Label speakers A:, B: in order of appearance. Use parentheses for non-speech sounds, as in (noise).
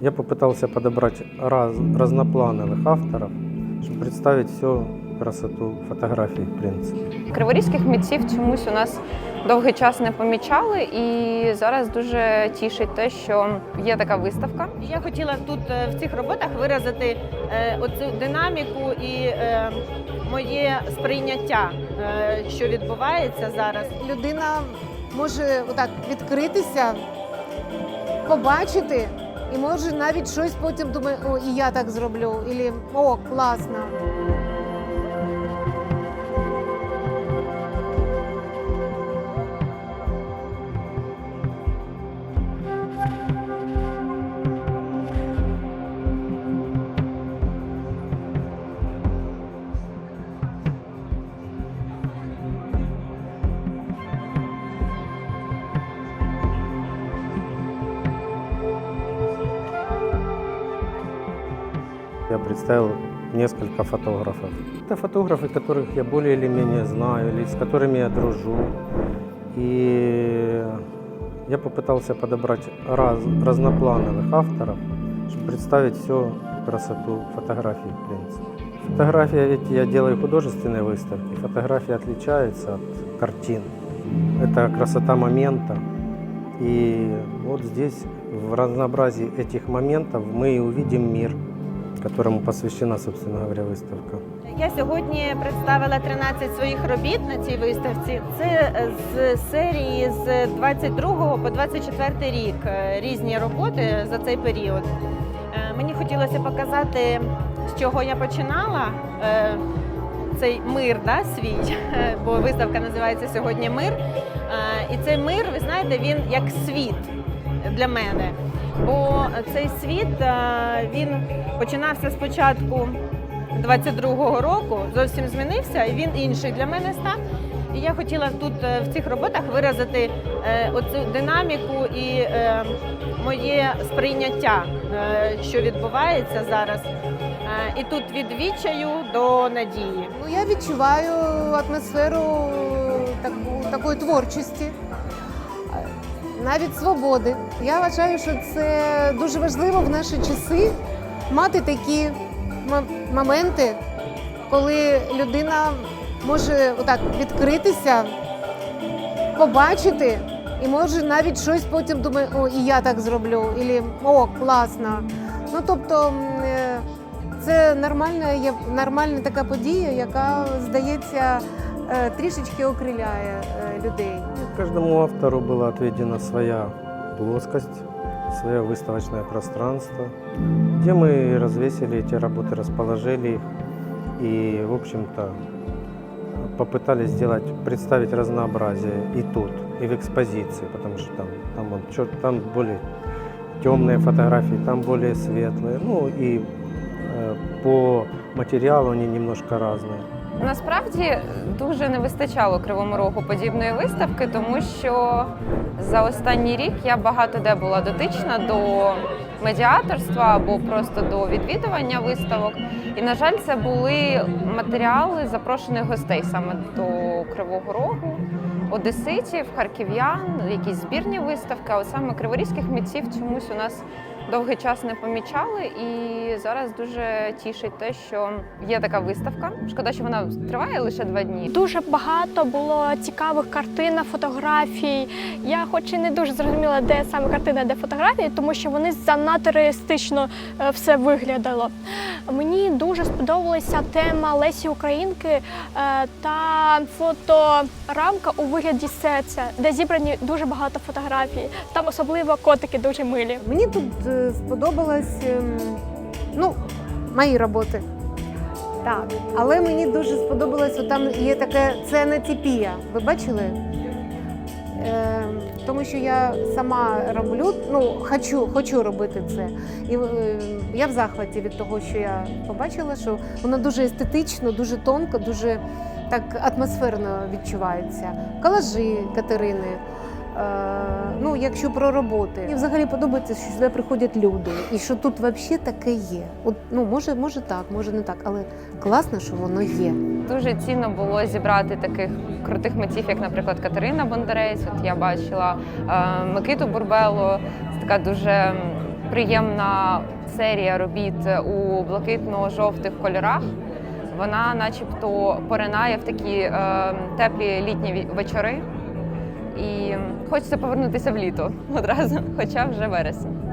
A: Я попытался подобрать раз, разноплановых авторов, чтобы представить всю красоту фотографий, в принципе.
B: Криворізьких митців чомусь у нас довгий час не помічали, і зараз дуже тішить те, що є така виставка.
C: Я хотіла тут е, в цих роботах виразити е, оцю динаміку і е, моє сприйняття, е, що відбувається зараз.
D: людина може отак відкритися, побачити, і може навіть щось потім думає, о, і я так зроблю, і о, класно.
A: Я представил несколько фотографов. Это фотографы, которых я более или менее знаю, или с которыми я дружу. И я попытался подобрать раз, разноплановых авторов, чтобы представить всю красоту фотографий, в принципе. Фотография, ведь я делаю художественные выставки, фотография отличается от картин. Это красота момента. И вот здесь, в разнообразии этих моментов, мы и увидим мир, которому посвящена, собственно говоря, выставка.
C: Я сьогодні представила 13 своїх робіт на цій виставці. Це з серії з 22 по 24 рік е, різні роботи за цей період. Е, Мені хотілося показати, з чого я починала. е, Цей мир, да, свій, бо виставка називається сьогодні Мир. І цей мир, ви знаєте, він як світ для мене. Бо цей світ е, він починався спочатку 22-го року, зовсім змінився, і він інший для мене став. І я хотіла тут е, в цих роботах виразити е, оцю динаміку і моє сприйняття, що відбувається зараз. І тут від відчаю до надії.
D: Ну, я відчуваю атмосферу таку, такої творчості, навіть свободи. Я вважаю, що це дуже важливо в наші часи мати такі моменти, коли людина може отак відкритися, побачити. І може навіть щось потім думає, о, і я так зроблю, і о, класно. Ну тобто е, це нормальна, є нормальна така подія, яка, здається, трішечки окриляє людей.
A: Каждому автору была отведена своя плоскость, свое выставочное пространство, где мы развесили эти работы, расположили их и, в общем-то, попытались сделать, представить разнообразие и тут, и в экспозиции, потому что там, там, вон чё- там более темные фотографии, там более светлые, ну и э, по материалу они немножко разные.
B: Насправді дуже не вистачало кривому рогу подібної виставки, тому що за останній рік я багато де була дотична до медіаторства або просто до відвідування виставок. І, на жаль, це були матеріали запрошених гостей саме до Кривого Рогу, одеситів, харків'ян, якісь збірні виставки. А саме криворізьких митців чомусь у нас довгий час не помічали. І зараз дуже тішить те, що є така виставка. Шкода, що вона триває лише два дні.
E: Дуже багато було цікавих картин, фотографій. Я, хоч і не дуже зрозуміла, де саме картина, де фотографії, тому що вони занадто реалістично е, все виглядало. Мені дуже сподобалася тема Лесі Українки е, та фоторамка у вигляді серця, де зібрані дуже багато фотографій. Там особливо котики дуже милі.
D: Мені тут сподобалось ем, ну, мої роботи. Так, але мені дуже сподобалось, що там є таке ценотипія. Ви бачили? Е, тому що я сама роблю, ну, хочу, хочу робити це. І е, я в захваті від того, що я побачила, що воно дуже естетично, дуже тонко, дуже так атмосферно відчувається. Колажі Катерини. Е, ну, якщо про роботи. І взагалі подобається, що сюди приходять люди, і що тут взагалі таке є. От, ну, може, може так, може не так, але класно, що воно є.
B: Дуже цінно було зібрати таких крутих митців, як, наприклад, Катерина Бондарець. От я бачила е, Микиту Бурбело. Це така дуже приємна серія робіт у блакитно-жовтих кольорах. Вона, начебто, поринає в такі е, теплі літні вечори. І хочеться повернутися в літо одразу, (laughs) хоча вже вересень.